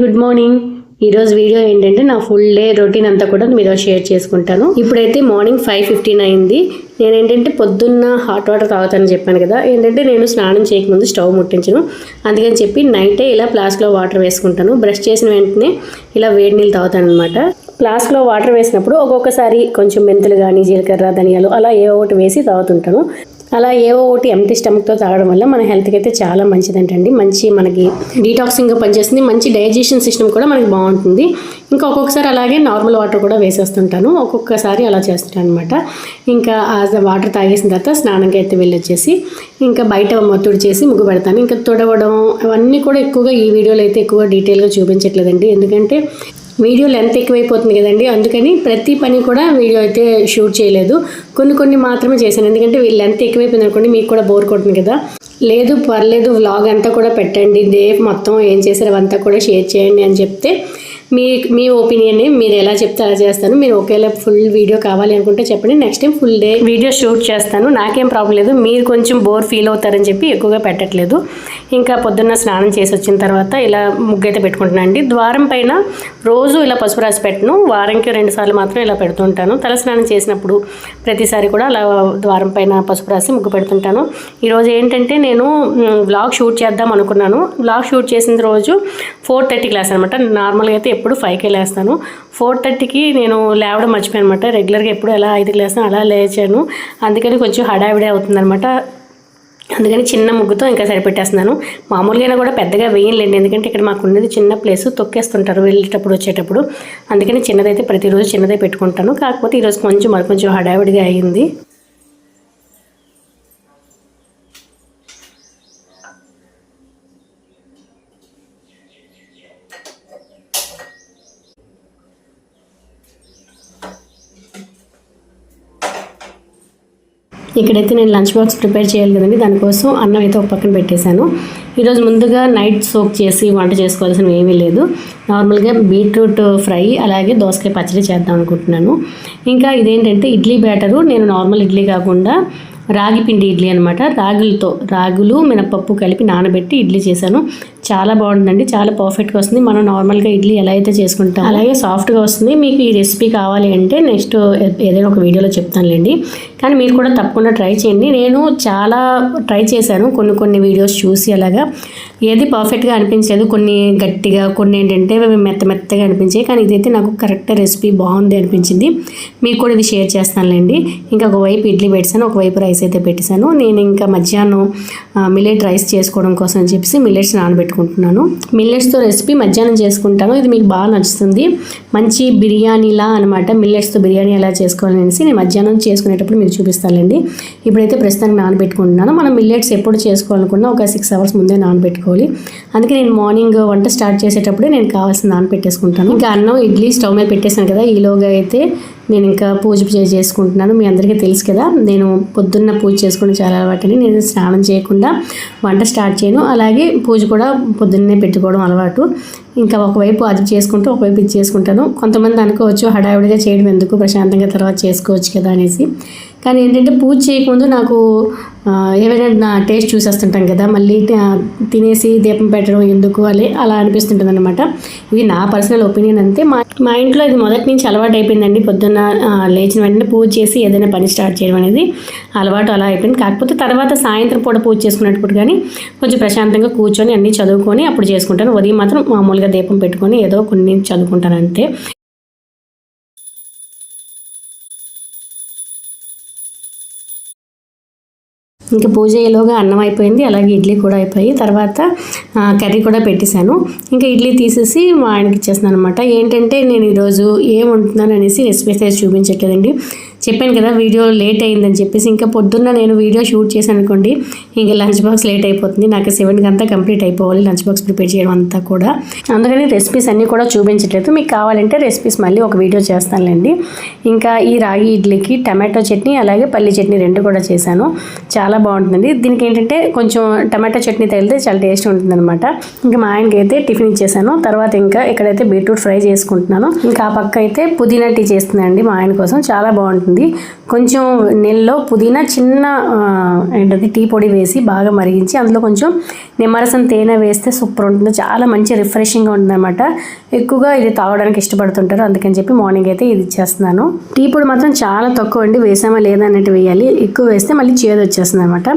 Good morning. ఈరోజు video ఏంటంటే నా ఫుల్ డే రొటీన్ అంతా కూడా మీతో షేర్ చేసుకుంటాను. ఇప్పుడైతే మార్నింగ్ ఫైవ్ ఫిఫ్టీన్ అయింది. నేను ఏంటంటే పొద్దున్న హాట్ వాటర్ తాగుతానని చెప్పాను కదా. ఏంటంటే నేను స్నానం చేయకముందు స్టవ్ ముట్టించను. అందుకని చెప్పి నైటే ఇలా ఫ్లాస్క్లో వాటర్ వేసుకుంటాను. బ్రష్ చేసిన వెంటనే ఇలా వేడి నీళ్ళు తాగుతాను అనమాట ఫ్లాస్క్లో వాటర్ వేసినప్పుడు ఒక్కొక్కసారి కొంచెం మెంతులు కానీ జీలకర్ర ధనియాలు అలా ఏ ఒకటి వేసి తాగుతుంటాను. అలా ఏవో ఒకటి ఎంటీ స్టమక్తో తాగడం వల్ల మన హెల్త్కి అయితే చాలా మంచిదంటండి. మంచి మనకి డీటాక్సింగ్గా పనిచేస్తుంది. మంచి డైజెషన్ సిస్టమ్ కూడా మనకి బాగుంటుంది. ఇంకా ఒక్కొక్కసారి అలాగే నార్మల్ వాటర్ కూడా వేసేస్తుంటాను. ఒక్కొక్కసారి అలా చేస్తుంటాను అనమాట ఇంకా ఆ వాటర్ తాగేసిన తర్వాత స్నానంకి అయితే వెళ్ళొచ్చేసి ఇంకా బయట మొత్తుడు చేసి ముగ్గు పెడతాను. ఇంకా తుడవడం అవన్నీ కూడా ఎక్కువగా ఈ వీడియోలో అయితే ఎక్కువగా డీటెయిల్గా చూపించట్లేదండి. ఎందుకంటే వీడియో లెంత్ ఎక్కువైపోతుంది కదండి. అందుకని ప్రతి పని కూడా వీడియో అయితే షూట్ చేయలేదు. కొన్ని కొన్ని మాత్రమే చేశాను. ఎందుకంటే వీళ్ళు లెంత్ ఎక్కువైపోయింది అనుకోండి మీకు కూడా బోర్ కొడుతుంది కదా. లేదు పర్లేదు వ్లాగ్ అంతా కూడా పెట్టండి. డే మొత్తం ఏం చేశారు అవంతా కూడా షేర్ చేయండి అని చెప్తే మీ మీ ఒపీనియన్ మీరు ఎలా చెప్తే అలా చేస్తాను. మీరు ఒకేలా ఫుల్ వీడియో కావాలి అనుకుంటే చెప్పండి. Next time full day video shoot చేస్తాను. నాకేం ప్రాబ్లం లేదు. మీరు కొంచెం బోర్ ఫీల్ అవుతారని చెప్పి ఎక్కువగా పెట్టట్లేదు. ఇంకా పొద్దున్న స్నానం చేసి వచ్చిన తర్వాత ఇలా ముగ్గు అయితే పెట్టుకుంటున్నాను అండి. ద్వారం పైన రోజు ఇలా పసుపు రాసి పెట్టను. వారంకి రెండు సార్లు మాత్రం ఇలా పెడుతుంటాను. తల స్నానం చేసినప్పుడు ప్రతిసారి కూడా అలా ద్వారం పైన పసుపు రాసి ముగ్గు పెడుతుంటాను. ఈరోజు ఏంటంటే నేను వ్లాగ్ షూట్ చేద్దాం అనుకున్నాను. వ్లాగ్ షూట్ చేసిన రోజు ఫోర్ థర్టీ క్లాస్ అనమాట నార్మల్గా అయితే ఎప్పుడు ఫైవ్కే లేస్తాను. ఫోర్ థర్టీకి నేను లేవడం మర్చిపోయాను అనమాట రెగ్యులర్గా ఎప్పుడు ఎలా ఐదుకి లేస్తాను అలా లేచాను. అందుకని కొంచెం హడావిడే అవుతుందన్నమాట. అందుకని చిన్న ముగ్గుతో ఇంకా సరిపెట్టేస్తున్నాను. మామూలుగా కూడా పెద్దగా వేయలేండి ఎందుకంటే ఇక్కడ మాకు ఉన్నది చిన్న ప్లేస్ తొక్కేస్తుంటారు వెళ్ళేటప్పుడు వచ్చేటప్పుడు. అందుకని చిన్నదైతే ప్రతిరోజు చిన్నదే పెట్టుకుంటాను. కాకపోతే ఈరోజు కొంచెం మరి కొంచెం హడావిడిగా అయ్యింది ఇక్కడైతే నేను లంచ్ బాక్స్ ప్రిపేర్ చేయాలి కదండి దానికోసం అన్నం అయితే ఒక పక్కన పెట్టేశాను. ఈరోజు ముందుగా నైట్ సోక్ చేసి వంట చేసుకోవాల్సినవి ఏమీ లేదు. నార్మల్గా బీట్రూట్ ఫ్రై అలాగే దోసకాయ పచ్చడి చేద్దాం అనుకుంటున్నాను. ఇంకా ఇదేంటంటే ఇడ్లీ బ్యాటరు. నేను నార్మల్ ఇడ్లీ కాకుండా రాగి పిండి ఇడ్లీ అనమాట రాగులతో రాగులు మినపప్పు కలిపి నానబెట్టి ఇడ్లీ చేశాను. చాలా బాగుందండి చాలా పర్ఫెక్ట్గా వస్తుంది. మనం నార్మల్గా ఇడ్లీ ఎలా అయితే చేసుకుంటాం అలాగే సాఫ్ట్గా వస్తుంది. మీకు ఈ రెసిపీ కావాలి అంటే నెక్స్ట్ ఏదైనా ఒక వీడియోలో చెప్తానులేండి. కానీ మీరు కూడా తప్పకుండా ట్రై చేయండి. నేను చాలా ట్రై చేశాను కొన్ని కొన్ని వీడియోస్ చూసి అలాగా. ఏది పర్ఫెక్ట్గా అనిపించలేదు. కొన్ని గట్టిగా కొన్ని ఏంటంటే మెత్త మెత్తగా అనిపించాయి. కానీ ఇదైతే నాకు కరెక్ట్ రెసిపీ బాగుంది అనిపించింది. మీకు కూడా ఇది షేర్ చేస్తానులేండి. ఇంకా ఒకవైపు ఇడ్లీ పెట్టాను ఒకవైపు రైస్ అయితే పెట్టేశాను. నేను ఇంకా మధ్యాహ్నం మిల్లెట్ రైస్ చేసుకోవడం కోసం అని చెప్పేసి మిల్లెట్స్ నానబెట్టుకుంటున్నాను. మిల్లెట్స్తో రెసిపీ మధ్యాహ్నం చేసుకుంటాను. ఇది మీకు బాగా నచ్చుతుంది. మంచి బిర్యానీలా అనమాట మిల్లెట్స్తో బిర్యానీ ఎలా చేసుకోవాలనేసి నేను మధ్యాహ్నం చేసుకునేటప్పుడు మీకు చూపిస్తానండి ఇప్పుడైతే ప్రస్తుతానికి నానబెట్టుకుంటున్నాను. మనం మిల్లెట్స్ ఎప్పుడు చేసుకోవాలనుకున్నా ఒక సిక్స్ అవర్స్ ముందే పెట్టుకోవాలి అందుకే నేను మార్నింగ్ వంట స్టార్ట్ చేసేటప్పుడే నేను కావాల్సిన నానబెట్టేసుకుంటాను ఇంకా అన్నం ఇడ్లీ స్టవ్ మీద పెట్టేసాను కదా ఈలోగా అయితే నేను ఇంకా పూజ చేసుకుంటున్నాను. మీ అందరికీ తెలుసు కదా నేను పొద్దున్న పూజ చేసుకుని చాలా అలవాటని నేను స్నానం చేయకుండా వంట స్టార్ట్ చేయను. అలాగే పూజ కూడా పొద్దున్నే పెట్టుకోవడం అలవాటు. ఇంకా ఒకవైపు అది చేసుకుంటూ ఒకవైపు ఇది చేసుకుంటాను. కొంతమంది అనుకోవచ్చు హడావిడిగా చేయడం ఎందుకు ప్రశాంతంగా తర్వాత చేసుకోవచ్చు కదా అనేసి. కానీ ఏంటంటే పూజ చేయకముందు నాకు ఏవైనా నా టేస్ట్ చూసేస్తుంటాం కదా మళ్ళీ తినేసి దీపం పెట్టడం ఎందుకు అలే అలా అనిపిస్తుంటుంది అనమాట ఇది నా పర్సనల్ ఒపీనియన్ అంతే. మా మా ఇంట్లో ఇది మొదటి నుంచి అలవాటు అయిపోయిందండి. పొద్దున్న లేచిన వెంటనే పూజ చేసి ఏదైనా పని స్టార్ట్ చేయడం అనేది అలవాటు అలా అయిపోయింది. కాకపోతే తర్వాత సాయంత్రం పూట పూజ చేసుకునేటప్పుడు కానీ కొంచెం ప్రశాంతంగా కూర్చొని అన్నీ చదువుకొని అప్పుడు చేసుకుంటాను. ఉదయం మాత్రం మామూలుగా దీపం పెట్టుకొని ఏదో కొన్ని చదువుకుంటాను అంతే. ఇంకా పూజ అయ్యేలోగా అన్నం అయిపోయింది అలాగే ఇడ్లీ కూడా అయిపోయి తర్వాత కర్రీ కూడా పెట్టేశాను. ఇంకా ఇడ్లీ తీసేసి మా ఆయనకి ఇచ్చేస్తున్నాను అనమాట ఏంటంటే నేను ఈరోజు ఏం ఉంటున్నాను అనేసి రెసిపీస్ అయితే చూపించట్లేదండి. చెప్పాను కదా వీడియో లేట్ అయిందని చెప్పేసి ఇంకా పొద్దున్న నేను వీడియో షూట్ చేశాను అనుకోండి ఇంకా లంచ్ బాక్స్ లేట్ అయిపోతుంది. నాకు సెవెన్కి అంతా కంప్లీట్ అయిపోవాలి లంచ్ బాక్స్ ప్రిపేర్ చేయడం అంతా కూడా. అందుకని రెసిపీస్ అన్నీ కూడా చూపించట్లేదు. మీకు కావాలంటే రెసిపీస్ మళ్ళీ ఒక వీడియో చేస్తానులేండి. ఇంకా ఈ రాగి ఇడ్లీకి టమాటో చట్నీ అలాగే పల్లి చట్నీ రెండు కూడా చేశాను. చాలా బాగుంటుంది. దీనికి ఏంటంటే కొంచెం టమాటో చట్నీ తగిలితే చాలా టేస్ట్ ఉంటుందన్నమాట. ఇంకా మా ఆయనకి అయితే టిఫిన్ ఇచ్చేసాను. తర్వాత ఇంకా ఇక్కడైతే బీట్రూట్ ఫ్రై చేసుకుంటున్నాను. ఇంకా ఆ పక్క అయితే పుదీనా టీ చేస్తుందండి మా ఆయన కోసం. చాలా బాగుంటుంది. ఉంటుంది కొంచెం నెలలో పుదీనా చిన్న ఏంటది టీ పొడి వేసి బాగా మరిగించి అందులో కొంచెం నిమ్మరసం తేనె వేస్తే సూపర్ ఉంటుంది. చాలా మంచి రిఫ్రెషింగ్గా ఉంటుంది అనమాట ఎక్కువగా ఇది తాగడానికి ఇష్టపడుతుంటారు. అందుకని చెప్పి మార్నింగ్ అయితే ఇది ఇచ్చేస్తున్నాను. టీ పొడి మాత్రం చాలా తక్కువ అండి. వేసామా లేదా అన్నట్టు వేయాలి. ఎక్కువ వేస్తే మళ్ళీ చేదు వచ్చేస్తుంది అనమాట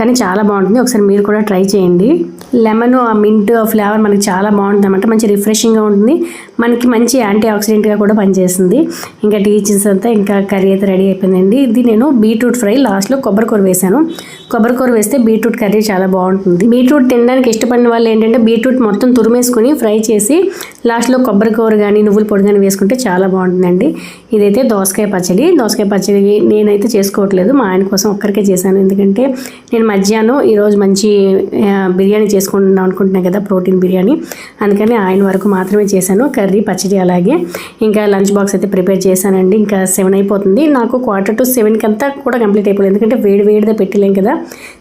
కానీ చాలా బాగుంటుంది. ఒకసారి మీరు కూడా ట్రై చేయండి. లెమన్ ఆ మింట్ ఆ ఫ్లేవర్ మనకి చాలా బాగుంటుంది అనమాట మంచి రిఫ్రెషింగ్గా ఉంటుంది. మనకి మంచి యాంటీ ఆక్సిడెంట్గా కూడా పనిచేస్తుంది. ఇంకా టీచర్స్ అంతా ఇంకా కర్రీ అయితే రెడీ అయిపోయిందండి. ఇది నేను బీట్రూట్ ఫ్రై లాస్ట్లో కొబ్బరికూర వేశాను. కొబ్బరికూర వేస్తే బీట్రూట్ కర్రీ చాలా బాగుంటుంది. బీట్రూట్ తినడానికి ఇష్టపడిన వాళ్ళు ఏంటంటే బీట్రూట్ మొత్తం తురిమేసుకుని ఫ్రై చేసి లాస్ట్లో కొబ్బరికూర కానీ నువ్వుల పొడి కానీ వేసుకుంటే చాలా బాగుంటుందండి. ఇదైతే దోసకాయ పచ్చడి. దోసకాయ పచ్చడి నేనైతే చేసుకోవట్లేదు. మా ఆయన కోసం ఒక్కరికే చేశాను. ఎందుకంటే నేను మధ్యాహ్నం ఈరోజు మంచి బిర్యానీ బిర్యానీ చేసుకుంటున్నాం అనుకుంటున్నాను కదా ప్రోటీన్ బిర్యానీ. అందుకని ఆయన వరకు మాత్రమే చేశాను. కర్రీ పచ్చడి అలాగే. ఇంకా లంచ్ బాక్స్ అయితే ప్రిపేర్ చేశానండి. ఇంకా సెవెన్ అయిపోతుంది. నాకు క్వార్టర్ టు సెవెన్కి అంతా కూడా కంప్లీట్ అయిపోయింది ఎందుకంటే వేడి వేడిదే పెట్టలేం కదా.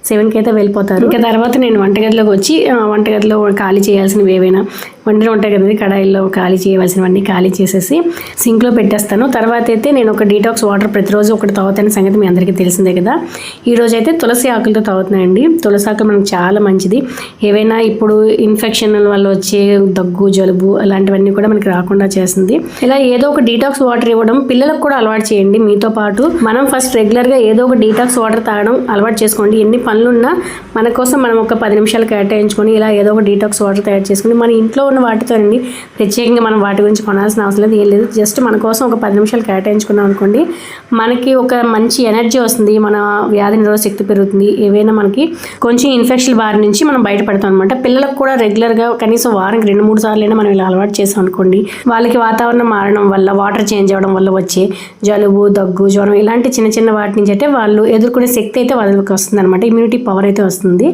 సెవెన్కి అయితే వెళ్ళిపోతారు. ఇంకా తర్వాత నేను వంటగదిలోకి వచ్చి వంటగదిలో ఖాళీ చేయాల్సినవి ఏవైనా వంటలు ఉంటాయి కదండి కడాయిల్లో ఖాళీ చేయవలసినవన్నీ ఖాళీ చేసేసి సింక్లో పెట్టేస్తాను. తర్వాత అయితే నేను ఒక డీటాక్స్ వాటర్ ప్రతిరోజు ఒకటి తాగుతాను సంగతి మీ అందరికీ తెలిసిందే కదా. ఈ రోజు అయితే తులసి ఆకులతో తాగుతున్నానండి. తులసి ఆకులు మనకు చాలా మంచిది. ఏవైనా ఇప్పుడు ఇన్ఫెక్షన్ వల్ల వచ్చే దగ్గు జలుబు అలాంటివన్నీ కూడా మనకి రాకుండా చేస్తుంది. ఇలా ఏదో ఒక డీటాక్స్ వాటర్ ఇవ్వడం పిల్లలకు కూడా అలవాటు చేయండి. మీతో పాటు మనం ఫస్ట్ రెగ్యులర్గా ఏదో ఒక డీటాక్స్ వాటర్ తాగడం అలవాటు చేసుకోండి. ఎన్ని పనులున్నా మన కోసం మనం ఒక పది నిమిషాలు కేటాయించుకొని ఇలా ఏదో ఒక డీటాక్స్ వాటర్ తయారు చేసుకుని మన ఇంట్లో ఉన్న వాటితోనండి ప్రత్యేకంగా మనం వాటి గురించి కొనాల్సిన అవసరం లేదు ఏం లేదు. జస్ట్ మన కోసం ఒక పది నిమిషాలు కేటాయించుకున్నాం అనుకోండి మనకి ఒక మంచి ఎనర్జీ వస్తుంది మన వ్యాధి నిరోధక శక్తి పెరుగుతుంది. ఏవైనా మనకి కొంచెం ఇన్ఫెక్షన్ బారి నుంచి మనం బయటపడతాం అనమాట పిల్లలకు కూడా రెగ్యులర్గా కనీసం వారానికి రెండు మూడు సార్లు అయినా మనం ఇలా అలవాటు చేసాం అనుకోండి వాళ్ళకి వాతావరణం మారడం వల్ల వాటర్ చేంజ్ అవ్వడం వల్ల వచ్చే జలుబు దగ్గు జ్వరం ఇలాంటి చిన్న చిన్న వాటి నుంచి అయితే వాళ్ళు ఎదుర్కొనే శక్తి అయితే వాళ్ళకి వస్తుంది అనమాట ఇమ్యూనిటీ పవర్ అయితే వస్తుంది.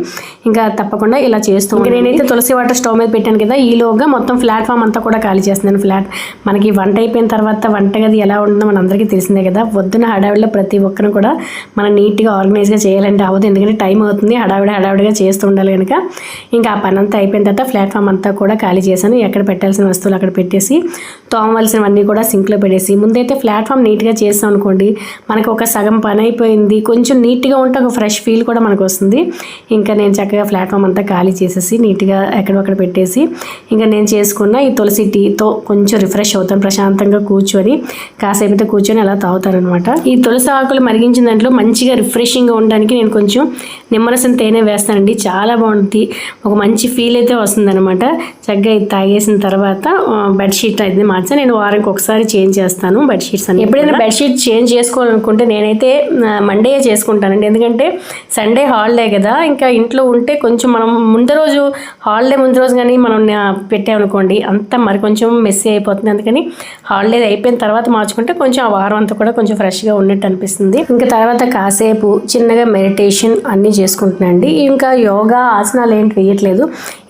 ఇంకా తప్పకుండా ఇలా చేస్తూ ఇంకా నేనైతే తులసి వాటర్ స్టవ్ మీద పెట్టాను కదా ఈలో ఈలోగా మొత్తం ప్లాట్ఫామ్ అంతా కూడా ఖాళీ చేస్తున్నాను. ఫ్లాట్ మనకి వంట అయిపోయిన తర్వాత వంటగది ఎలా ఉంటుందో మన అందరికీ తెలిసిందే కదా. పొద్దున హడావిడిలో ప్రతి ఒక్కరు కూడా మనం నీట్గా ఆర్గనైజ్గా చేయాలంటే అవ్వదు. ఎందుకంటే టైం అవుతుంది. హడావిడి హడావిడిగా చేస్తూ ఉండాలి కనుక ఇంకా ఆ పని అంతా అయిపోయిన తర్వాత ప్లాట్ఫామ్ అంతా కూడా ఖాళీ చేశాను. ఎక్కడ పెట్టాల్సిన వస్తువులు అక్కడ పెట్టేసి తోమవలసినవన్నీ కూడా సింక్లో పెట్టేసి. ముందైతే ప్లాట్ఫామ్ నీట్గా చేస్తాం అనుకోండి మనకు ఒక సగం పని అయిపోయింది. కొంచెం నీట్గా ఉంటే ఒక ఫ్రెష్ ఫీల్ కూడా మనకు వస్తుంది. ఇంకా నేను చక్కగా ప్లాట్ఫామ్ అంతా ఖాళీ చేసేసి నీట్గా ఎక్కడొక్కడ పెట్టేసి ఇంకా నేను చేసుకున్న ఈ తులసి టీతో కొంచెం రిఫ్రెష్ అవుతాను ప్రశాంతంగా కూర్చొని కాసేపు అయితే కూర్చొని అలా తాగుతారనమాట ఈ తులసి ఆకులు మరిగించిన దాంట్లో మంచిగా రిఫ్రెషింగ్గా ఉండడానికి నేను కొంచెం నిమ్మరసం తేనె వేస్తానండి. చాలా బాగుంటుంది. ఒక మంచి ఫీల్ అయితే వస్తుందన్నమాట. చక్కగా ఇది తాగేసిన తర్వాత బెడ్షీట్ అయితే మార్చా. నేను వారానికి ఒకసారి చేంజ్ చేస్తాను బెడ్షీట్స్ అని ఎప్పుడైనా బెడ్షీట్ చేంజ్ చేసుకోవాలనుకుంటే నేనైతే మండే చేసుకుంటానండి. ఎందుకంటే సండే హాలిడే కదా. ఇంకా ఇంట్లో ఉంటే కొంచెం మనం ముందు రోజు హాలిడే ముందు రోజు కానీ మనం పెట్టామనుకోండి అంతా మరి కొంచెం మెస్సీ అయిపోతుంది. అందుకని హాలిడే అయిపోయిన తర్వాత మార్చుకుంటే కొంచెం ఆ వారం అంతా కూడా కొంచెం ఫ్రెష్గా ఉన్నట్టు అనిపిస్తుంది. ఇంకా తర్వాత కాసేపు చిన్నగా మెడిటేషన్ అన్నీ చేసుకుంటున్నానండి ఇంకా యోగా ఆసనాలు ఏంటి వేయట్లేదు.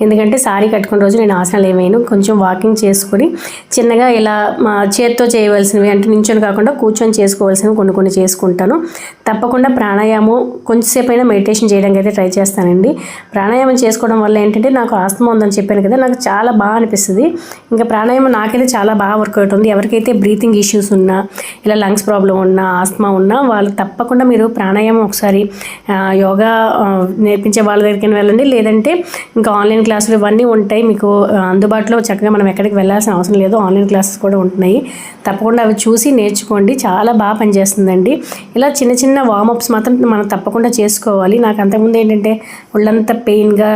ఎందుకంటే సారీ కట్టుకున్న రోజు నేను ఆసనాలు ఏమైనా కొంచెం వాకింగ్ చేసుకొని చిన్నగా ఇలా మా చేత్తో చేయవలసినవి అంటే నించొని కాకుండా కూర్చొని చేసుకోవాల్సినవి కొన్ని కొన్ని చేసుకుంటాను. తప్పకుండా ప్రాణాయామం కొంచెంసేపు అయినా మెడిటేషన్ చేయడానికి అయితే ట్రై చేస్తానండి. ప్రాణాయామం చేసుకోవడం వల్ల ఏంటంటే నాకు ఆస్తమా ఉందని చెప్పాను కదా నాకు చాలా బాగా అనిపిస్తుంది. ఇంకా ప్రాణాయామం నాకైతే చాలా బాగా వర్క్ అవుతుంది ఎవరికైతే బ్రీతింగ్ ఇష్యూస్ ఉన్నా ఇలా లంగ్స్ ప్రాబ్లం ఉన్నా ఆస్తమా ఉన్నా వాళ్ళు తప్పకుండా మీరు ప్రాణాయామం ఒకసారి యోగా నేర్పించే వాళ్ళ దగ్గరికి వెళ్ళండి. లేదంటే ఇంకా ఆన్లైన్ క్లాసులు ఇవన్నీ ఉంటాయి. మీకు అందుబాటులో చక్కగా మనం ఎక్కడికి వెళ్ళాల్సిన అవసరం లేదు. ఆన్లైన్ క్లాసెస్ కూడా ఉంటున్నాయి. తప్పకుండా అవి చూసి నేర్చుకోండి. చాలా బాగా పనిచేస్తుందండి. ఇలా చిన్న చిన్న వార్మప్స్ మాత్రం మనం తప్పకుండా చేసుకోవాలి. నాకు అంతకుముందు ఏంటంటే ఒళ్ళంతా పెయిన్గా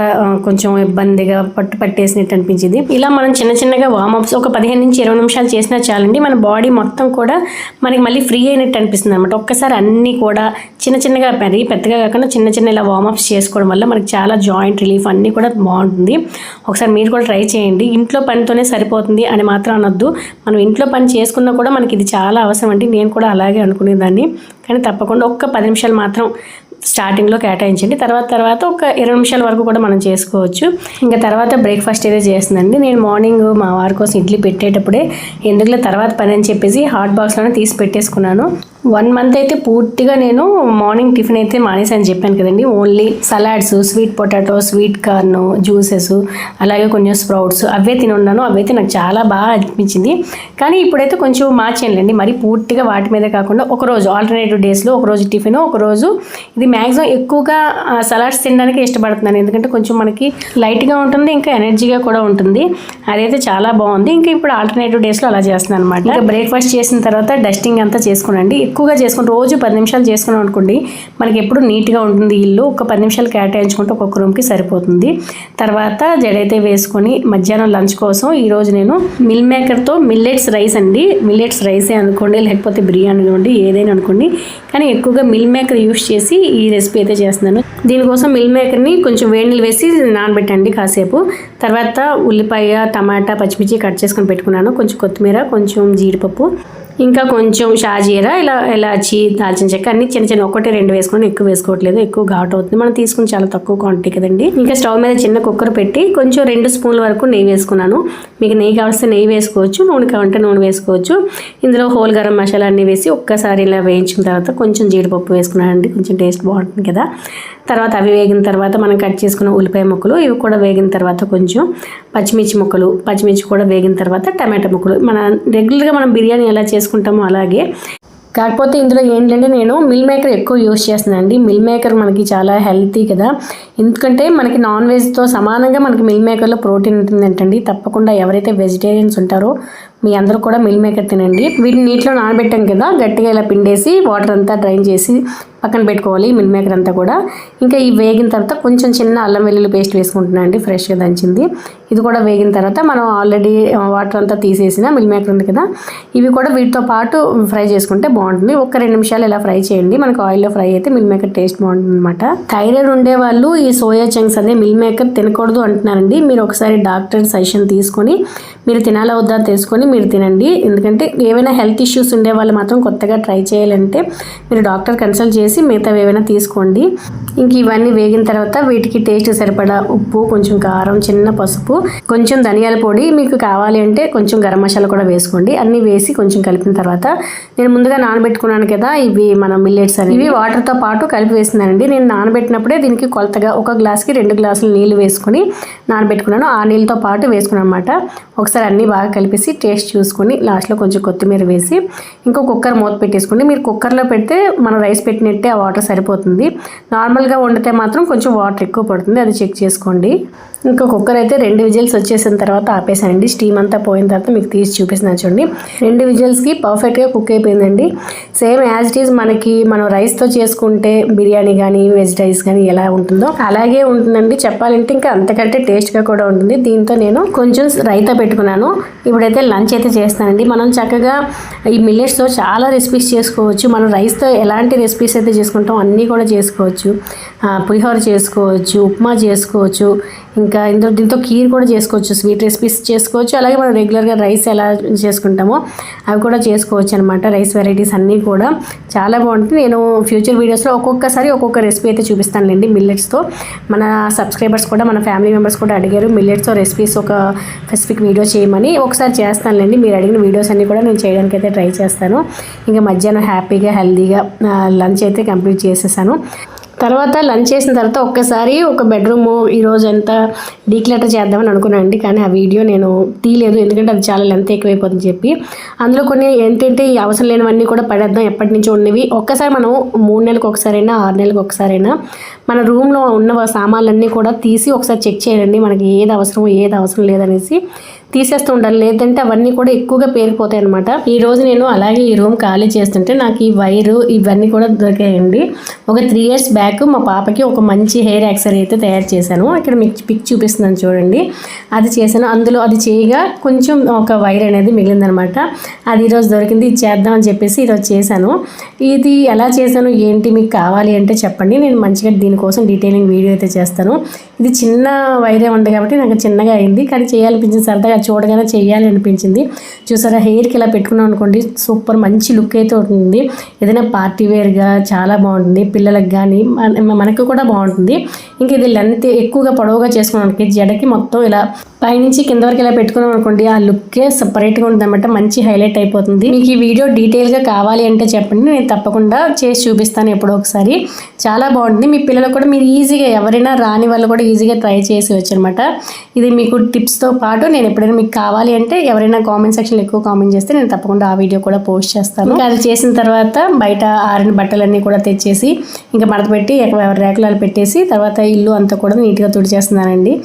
కొంచెం ఇబ్బందిగా పట్టు పట్టేసినట్టు అనిపించింది. ఇలా మనం చిన్న చిన్నగా వార్మప్స్ ఒక పదిహేను నుంచి ఇరవై నిమిషాలు చేసినా చాలండి. మన బాడీ మొత్తం కూడా మనకి మళ్ళీ ఫ్రీ అయినట్టు అనిపిస్తుంది అనమాట ఒక్కసారి అన్నీ కూడా చిన్న చిన్నగా పెరిగి పెద్దగా కాకుండా చిన్న చిన్న ఇలా వార్మప్స్ చేసుకోవడం వల్ల మనకి చాలా జాయింట్ రిలీఫ్ అన్నీ కూడా బాగుంటుంది. ఒకసారి మీరు కూడా ట్రై చేయండి. ఇంట్లో పనితోనే సరిపోతుంది అని మాత్రం అనొద్దు. మనం ఇంట్లో పని చేసుకున్నా కూడా మనకి ఇది చాలా అవసరం అండి. నేను కూడా అలాగే అనుకునేదాన్ని. కానీ తప్పకుండా ఒక్క పది నిమిషాలు మాత్రం స్టార్టింగ్లో కేటాయించండి. తర్వాత తర్వాత ఒక ఇరవై నిమిషాల వరకు కూడా మనం చేసుకోవచ్చు. ఇంకా తర్వాత బ్రేక్ఫాస్ట్ ఏదో చేస్తుందండి. నేను మార్నింగ్ మా వారి కోసం ఇడ్లీ పెట్టేటప్పుడే ఎందుకులే తర్వాత పని అని చెప్పేసి హాట్ బాక్స్లోనే తీసి పెట్టేసుకున్నాను. వన్ మంత్ అయితే పూర్తిగా నేను మార్నింగ్ టిఫిన్ అయితే మానేసని చెప్పాను కదండి. Only salads sweet potato sweet corn juices అలాగే కొంచెం స్ప్రౌట్స్ అవే తిని ఉన్నాను అవైతే నాకు చాలా బాగా అనిపించింది. కానీ ఇప్పుడైతే కొంచెం మార్చేయండి మరి పూర్తిగా వాటి మీద కాకుండా ఒక రోజు ఆల్టర్నేటివ్ డేస్లో ఒకరోజు టిఫిన్ ఒక రోజు ఇది మ్యాక్సిమం ఎక్కువగా సలాడ్స్ తినడానికి ఇష్టపడుతున్నాను. ఎందుకంటే కొంచెం మనకి లైట్గా ఉంటుంది ఇంకా ఎనర్జీగా కూడా ఉంటుంది. అదైతే చాలా బాగుంది. ఇంకా ఇప్పుడు ఆల్టర్నేటివ్ డేస్లో అలా చేస్తున్నాను అనమాట ఇంకా బ్రేక్ఫాస్ట్ చేసిన తర్వాత డస్టింగ్ అంతా చేసుకోనండి. ఎక్కువగా చేసుకుని రోజు పది నిమిషాలు చేసుకున్నాం అనుకోండి మనకి ఎప్పుడు నీట్గా ఉంటుంది ఇల్లు. ఒక పది నిమిషాలు కేటాయించుకుంటే ఒక్కొక్క రూమ్కి సరిపోతుంది. తర్వాత జడైతే వేసుకొని మధ్యాహ్నం లంచ్ కోసం ఈరోజు నేను మిల్ మేకర్తో మిల్లెట్స్ రైస్ అండి. మిల్లెట్స్ రైసే అనుకోండి లేకపోతే బిర్యానీ అనుకోండి ఏదైనా అనుకోండి. కానీ ఎక్కువగా మిల్ మేకర్ యూస్ చేసి ఈ రెసిపీ అయితే చేస్తున్నాను. దీనికోసం మిల్ మేకర్ని కొంచెం వేడి వేసి నానబెట్టండి కాసేపు. తర్వాత ఉల్లిపాయ టమాటా పచ్చిమిర్చి కట్ చేసుకొని పెట్టుకున్నాను. కొంచెం కొత్తిమీర కొంచెం జీడిపప్పు. ఇంకా కొంచెం షాజీరా ఇలా ఇలాచి దాల్చిన చెక్క అన్ని చిన్న చిన్న ఒకటి రెండు వేసుకొని ఎక్కువ వేసుకోవట్లేదు. ఎక్కువ ఘాట్ అవుతుంది. మనం తీసుకుని చాలా తక్కువ క్వాంటిటీ కదండి. ఇంకా స్టవ్ మీద చిన్న కుక్కర్ పెట్టి కొంచెం రెండు స్పూన్ల వరకు నెయ్యి వేసుకున్నాను. మీకు నెయ్యి కావలిస్తే నెయ్యి వేసుకోవచ్చు నూనె కావాలంటే నూనె వేసుకోవచ్చు. ఇందులో హోల్ గరం మసాలా అన్ని వేసి ఒక్కసారి ఇలా వేయించిన తర్వాత కొంచెం జీడిపప్పు వేసుకున్నానండి. కొంచెం టేస్ట్ బాగుంటుంది కదా. తర్వాత అవి వేగిన తర్వాత మనం కట్ చేసుకున్న ఉల్లిపాయ ముక్కలు ఇవి కూడా వేగిన తర్వాత కొంచెం పచ్చిమిర్చి ముక్కలు పచ్చిమిర్చి కూడా వేగిన తర్వాత టమాటా ముక్కలు. మన రెగ్యులర్గా మనం బిర్యానీ ఎలా చేసుకుంటామో అలాగే. కాకపోతే ఇందులో ఏంటంటే నేను మిల్ మేకర్ ఎక్కువ యూస్ చేస్తున్నానండి. మిల్ మేకర్ మనకి చాలా హెల్తీ కదా. ఎందుకంటే మనకి నాన్ వెజ్తో సమానంగా మనకి మిల్ మేకర్లో ప్రోటీన్ ఉంటుందంటండి. తప్పకుండా ఎవరైతే వెజిటేరియన్స్ ఉంటారో మీ అందరూ కూడా మిల్ మేకర్ తినండి. వీటిని నీటిలో నానబెట్టాం కదా గట్టిగా ఇలా పిండేసి వాటర్ అంతా డ్రైన్ చేసి పక్కన పెట్టుకోవాలి మిల్ మేకర్ అంతా కూడా. ఇంకా ఈ వేగిన తర్వాత కొంచెం చిన్న అల్లం వెల్లుల్లి పేస్ట్ వేసుకుంటున్నాను అండి ఫ్రెష్గా దంచింది. ఇది కూడా వేగిన తర్వాత మనం ఆల్రెడీ వాటర్ అంతా తీసేసిన మిల్ మేకర్ ఉంది కదా ఇవి కూడా వీటితో పాటు ఫ్రై చేసుకుంటే బాగుంటుంది. ఒక రెండు నిమిషాలు ఇలా ఫ్రై చేయండి మనకు ఆయిల్లో ఫ్రై అయితే మిల్ మేకర్ టేస్ట్ బాగుంటుంది అనమాట థైరాయిడ్ ఉండే వాళ్ళు ఈ సోయా చంక్స్ అదే మిల్ మేకర్ తినకూడదు అంటున్నారండి. మీరు ఒకసారి డాక్టర్ సజెషన్ తీసుకొని మీరు తినాలా వద్దా తెలుసుకొని మీరు తినండి. ఎందుకంటే ఏవైనా హెల్త్ ఇష్యూస్ ఉండే వాళ్ళు మాత్రం కొత్తగా ట్రై చేయాలంటే మీరు డాక్టర్ కన్సల్ట్ చేసి మిగతా ఏవైనా తీసుకోండి. ఇంక ఇవన్నీ వేగిన తర్వాత వీటికి టేస్ట్ సరిపడా ఉప్పు కొంచెం కారం చిన్న పసుపు కొంచెం ధనియాల పొడి మీకు కావాలి అంటే కొంచెం గరం మసాలా కూడా వేసుకోండి. అన్నీ వేసి కొంచెం కలిపిన తర్వాత నేను ముందుగా నానబెట్టుకున్నాను కదా ఇవి మన మిల్లెట్స్ అని ఇవి వాటర్తో పాటు కలిపి వేసినానండి నేను నానబెట్టినప్పుడే దీనికి కొలతగా ఒక గ్లాస్కి రెండు గ్లాసులు నీళ్ళు వేసుకొని నానబెట్టుకున్నాను. ఆ నీళ్ళతో పాటు వేసుకున్నాను అనమాట ఒకసారి అన్నీ బాగా కలిపేసి టేస్ట్ చూసుకొని లాస్ట్లో కొంచెం కొత్తిమీర వేసి ఇంకో కుక్కర్ మూత పెట్టేసుకోండి మీరు కుక్కర్లో పెడితే మనం రైస్ పెట్టినట్టే ఆ వాటర్ సరిపోతుంది. నార్మల్గా వండితే మాత్రం కొంచెం వాటర్ ఎక్కువ పడుతుంది. అది చెక్ చేసుకోండి. ఇంకా కుక్కర్ అయితే రెండు విజిల్స్ వచ్చేసిన తర్వాత ఆపేసానండి స్టీమ్ అంతా పోయిన తర్వాత మీకు తీసి చూపిస్తున్నాను చూడండి. రెండు విజిల్స్కి పర్ఫెక్ట్గా కుక్ అయిపోయిందండి. సేమ్ యాజ్ ఇట్ ఈజ్ మనకి మనం రైస్తో చేసుకుంటే బిర్యానీ కానీ వెజ్ రైస్ కానీ ఎలా ఉంటుందో అలాగే ఉంటుందండి. చెప్పాలంటే ఇంకా అంతకంటే టేస్ట్గా కూడా ఉంటుంది. దీంతో నేను కొంచెం రైతా పెట్టుకున్నాను. ఇప్పుడైతే లంచ్ అయితే చేస్తానండి. మనం చక్కగా ఈ మిల్లెట్స్తో చాలా రెసిపీస్ చేసుకోవచ్చు. మనం రైస్తో ఎలాంటి రెసిపీస్ అయితే చేసుకుంటాం అన్నీ కూడా చేసుకోవచ్చు. పులిహోర చేసుకోవచ్చు ఉప్మా చేసుకోవచ్చు. ఇంకా ఇందులో దీంతో కీర్ కూడా చేసుకోవచ్చు స్వీట్ రెసిపీస్ చేసుకోవచ్చు అలాగే మనం రెగ్యులర్గా రైస్ ఎలా చేసుకుంటామో అవి కూడా చేసుకోవచ్చు అనమాట రైస్ వెరైటీస్ అన్నీ కూడా చాలా బాగుంటుంది. నేను ఫ్యూచర్ వీడియోస్లో ఒక్కొక్కసారి ఒక్కొక్క రెసిపీ అయితే చూపిస్తానులేండి మిల్లెట్స్తో మన సబ్స్క్రైబర్స్ కూడా మన ఫ్యామిలీ మెంబర్స్ కూడా అడిగారు మిల్లెట్స్తో రెసిపీస్ ఒక స్పెసిఫిక్ వీడియో చేయమని. ఒకసారి చేస్తానులేండి మీరు అడిగిన వీడియోస్ అన్నీ కూడా నేను చేయడానికి అయితే ట్రై చేస్తాను. ఇంకా మధ్యాహ్నం హ్యాపీగా హెల్దీగా లంచ్ అయితే కంప్లీట్ చేసేసాను. తర్వాత లంచ్ చేసిన తర్వాత ఒక్కసారి ఒక బెడ్రూమ్ ఈరోజు ఎంత డీక్లెటర్ చేద్దామని అనుకున్నానండి కానీ ఆ వీడియో నేను తీయలేదు. ఎందుకంటే అది చాలా లెంత్ ఎక్కువైపోతుంది చెప్పి. అందులో కొన్ని ఏంటంటే అవసరం లేనివన్నీ కూడా పడేద్దాం ఎప్పటి నుంచి ఉన్నవి. ఒక్కసారి మనం మూడు నెలలకు ఒకసారైనా ఆరు నెలలకు ఒకసారైనా మన రూమ్లో ఉన్న సామాన్లన్నీ కూడా తీసి ఒకసారి చెక్ చేయండి. మనకి ఏది అవసరం ఏది అవసరం లేదనేసి తీసేస్తూ ఉండాలి. లేదంటే అవన్నీ కూడా ఎక్కువగా పేరిపోతాయి అనమాట ఈ రోజు నేను అలాగే ఈ రూమ్ ఖాళీ చేస్తుంటే నాకు ఈ వైరు ఇవన్నీ కూడా దొరికాయండి. ఒక త్రీ ఇయర్స్ బ్యాక్ మా పాపకి ఒక మంచి హెయిర్ యాక్సరీ అయితే తయారు చేశాను. ఇక్కడ మీకు పిక్ చూపిస్తున్నాను చూడండి. అది చేశాను. అందులో అది చేయగా కొంచెం ఒక వైర్ అనేది మిగిలిందనమాట అది ఈరోజు దొరికింది. ఇది చేద్దాం అని చెప్పేసి ఈరోజు చేశాను. ఇది ఎలా చేశాను? ఏంటి? మీకు కావాలి అంటే చెప్పండి. నేను మంచిగా దీనికోసం డీటెయిలింగ్ వీడియో అయితే చేస్తాను. ఇది చిన్న వైరే ఉంది కాబట్టి నాకు చిన్నగా అయింది. కానీ చేయాలనిపించిన సరదాగా చూడగానే చేయాలి అనిపించింది. చూసారా హెయిర్కి ఇలా పెట్టుకున్నాం అనుకోండి సూపర్ మంచి లుక్ అయితే ఉంటుంది. ఏదైనా పార్టీ వేర్గా చాలా బాగుంటుంది. పిల్లలకు కానీ మన- మనకు కూడా బాగుంటుంది. ఇంకా ఇది లెంత్ ఎక్కువగా పొడవుగా చేసుకున్నాం జడకి మొత్తం ఇలా పైనుంచి కింద వరకు ఇలా పెట్టుకున్నాం అనుకోండి ఆ లుక్కే సపరేట్గా ఉంటుంది అనమాట మంచి హైలైట్ అయిపోతుంది. మీకు ఈ వీడియో డీటెయిల్గా కావాలి అంటే చెప్పండి నేను తప్పకుండా చేసి చూపిస్తాను ఎప్పుడో ఒకసారి. చాలా బాగుంటుంది మీ పిల్లలు కూడా మీరు ఈజీగా ఎవరైనా రాని వాళ్ళు కూడా ఈజీగా ట్రై చేసి అనమాట ఇది మీకు టిప్స్తో పాటు నేను ఎప్పుడైనా మీకు కావాలి అంటే ఎవరైనా కామెంట్ సెక్షన్లో ఎక్కువ కామెంట్ చేస్తే నేను తప్పకుండా ఆ వీడియో కూడా పోస్ట్ చేస్తాను. ఇంకా అది చేసిన తర్వాత బయట ఆరిన బట్టలన్నీ కూడా తెచ్చేసి ఇంకా మడతపెట్టి ఎవరి రేకులు పెట్టేసి తర్వాత ఇల్లు అంతా కూడా నీట్గా తుడిచేస్తున్నానండి.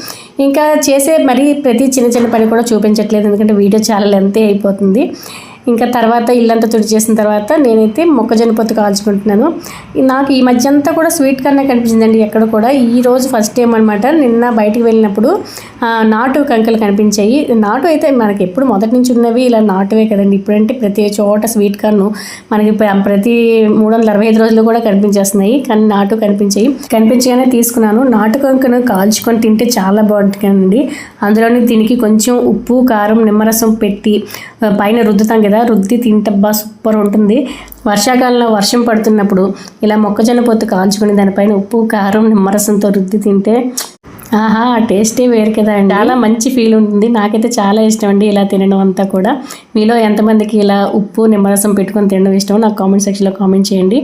ఇంకా చేసే మరి ప్రతి చిన్న చిన్న పని కూడా చూపించట్లేదు ఎందుకంటే వీడియో చాలా లెంత్ అయిపోతుంది. ఇంకా తర్వాత ఇల్లంతా తుడిచేసిన తర్వాత నేనైతే మొక్కజొన్న పొత్తు కాల్చుకుంటున్నాను. నాకు ఈ మధ్య అంతా కూడా స్వీట్ కన్నా కనిపించిందండి ఎక్కడ కూడా. ఈ రోజు ఫస్ట్ టైం అనమాట నిన్న బయటికి వెళ్ళినప్పుడు నాటు కంకలు కనిపించాయి. నాటు అయితే మనకి ఎప్పుడు మొదటి నుంచి ఉన్నవి ఇలా నాటువే కదండి. ఇప్పుడంటే ప్రతి చోట స్వీట్ కార్న్ మనకి ప్రతి మూడు వందల అరవై ఐదు రోజులు కూడా కనిపించేస్తున్నాయి. కానీ నాటు కనిపించాయి. కనిపించగానే తీసుకున్నాను. నాటు కంకను కాల్చుకొని తింటే చాలా బాగుంటుందండి. అందులోని దీనికి కొంచెం ఉప్పు కారం నిమ్మరసం పెట్టి పైన రుద్దుతాం కదా రుద్ది తింటబ్బా సూపర్ ఉంటుంది. వర్షాకాలంలో వర్షం పడుతున్నప్పుడు ఇలా మొక్కజొన్న పొత్తు కాల్చుకుని దానిపైన ఉప్పు కారం నిమ్మరసంతో రుద్ది తింటే ఆహా ఆ టేస్టే వేరు కదా అండి. చాలా మంచి ఫీల్ ఉంటుంది. నాకైతే చాలా ఇష్టం అండి ఇలా తినడం అంతా కూడా. మీలో ఎంతమందికి ఇలా ఉప్పు నిమ్మరసం పెట్టుకొని తినడం ఇష్టం నాకు కామెంట్ సెక్షన్లో కామెంట్ చేయండి.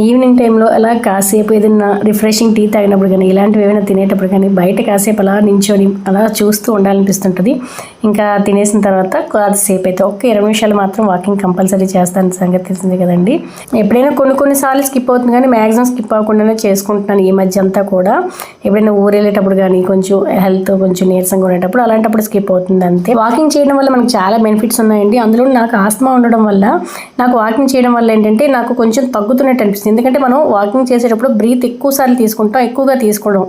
ఈవినింగ్ టైంలో అలా కాసేపు ఏదైనా రిఫ్రెషింగ్ టీ తాగినప్పుడు కానీ ఇలాంటివి ఏమైనా తినేటప్పుడు కానీ బయట కాసేపు అలా నించొని అలా చూస్తూ ఉండాలనిపిస్తుంటుంది. ఇంకా తినేసిన తర్వాత కాసేపు అయితే ఒక్క ఇరవై నిమిషాలు మాత్రం వాకింగ్ కంపల్సరీ చేస్తాను. సంగతి తెలిసింది కదండి. ఎప్పుడైనా కొన్ని కొన్నిసార్లు స్కిప్ అవుతుంది కానీ మ్యాక్సిమం స్కిప్ అవ్వకుండానే చేసుకుంటున్నాను ఈ మధ్య అంతా కూడా. ఎప్పుడైనా ఊరెళ్ళేటప్పుడు కానీ కొంచెం హెల్త్ కొంచెం నీరసంగా ఉండేటప్పుడు అలాంటప్పుడు స్కిప్ అవుతుంది అంతే. వాకింగ్ చేయడం వల్ల మనకు చాలా బెనిఫిట్స్ ఉన్నాయండి. అందులో నాకు ఆస్మా ఉండడం వల్ల నాకు వాకింగ్ చేయడం వల్ల ఏంటంటే నాకు కొంచెం తగ్గుతున్నట్టు అనిపిస్తుంది. ఎందుకంటే మనం వాకింగ్ చేసేటప్పుడు బ్రీత్ ఎక్కువ సార్లు తీసుకుంటాం ఎక్కువగా తీసుకోవడం.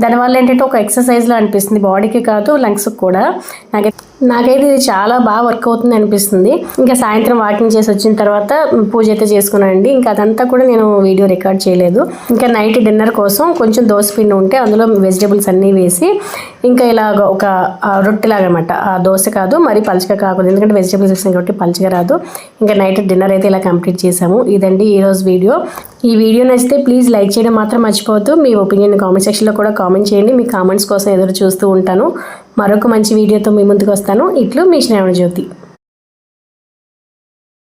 దానివల్ల ఏంటంటే ఒక ఎక్సర్సైజ్లో అనిపిస్తుంది. బాడీకి కాదు లంగ్స్కి కూడా. నాకు నాకైతే ఇది చాలా బాగా వర్క్ అవుతుంది అనిపిస్తుంది. ఇంకా సాయంత్రం వాకింగ్ చేసి వచ్చిన తర్వాత పూజ అయితే చేసుకున్నానండి. ఇంకా అదంతా కూడా నేను వీడియో రికార్డ్ చేయలేదు. ఇంకా నైట్ డిన్నర్ కోసం కొంచెం దోశ పిండి ఉంటే అందులో వెజిటేబుల్స్ అన్నీ వేసి ఇంకా ఇలాగ ఒక రొట్టెలాగా అనమాట ఆ దోశ కాదు మరి పలుచగా కాకూడదు. ఎందుకంటే వెజిటేబుల్స్ వేసాం కాబట్టి పలుచగా రాదు. ఇంకా నైట్ డిన్నర్ అయితే ఇలా కంప్లీట్ చేసాము ఇదండి ఈరోజు వీడియో. ఈ వీడియో నచ్చితే ప్లీజ్ లైక్ చేయడం మాత్రం మర్చిపోవద్దు. మీ ఒపీనియన్ కామెంట్ సెక్షన్లో కూడా కామెంట్ చేయండి. మీ కామెంట్స్ కోసం ఎదురు చూస్తూ ఉంటాను. మరొక మంచి వీడియోతో మీ ముందుకు వస్తాను. ఇట్లు మీ జ్యోతి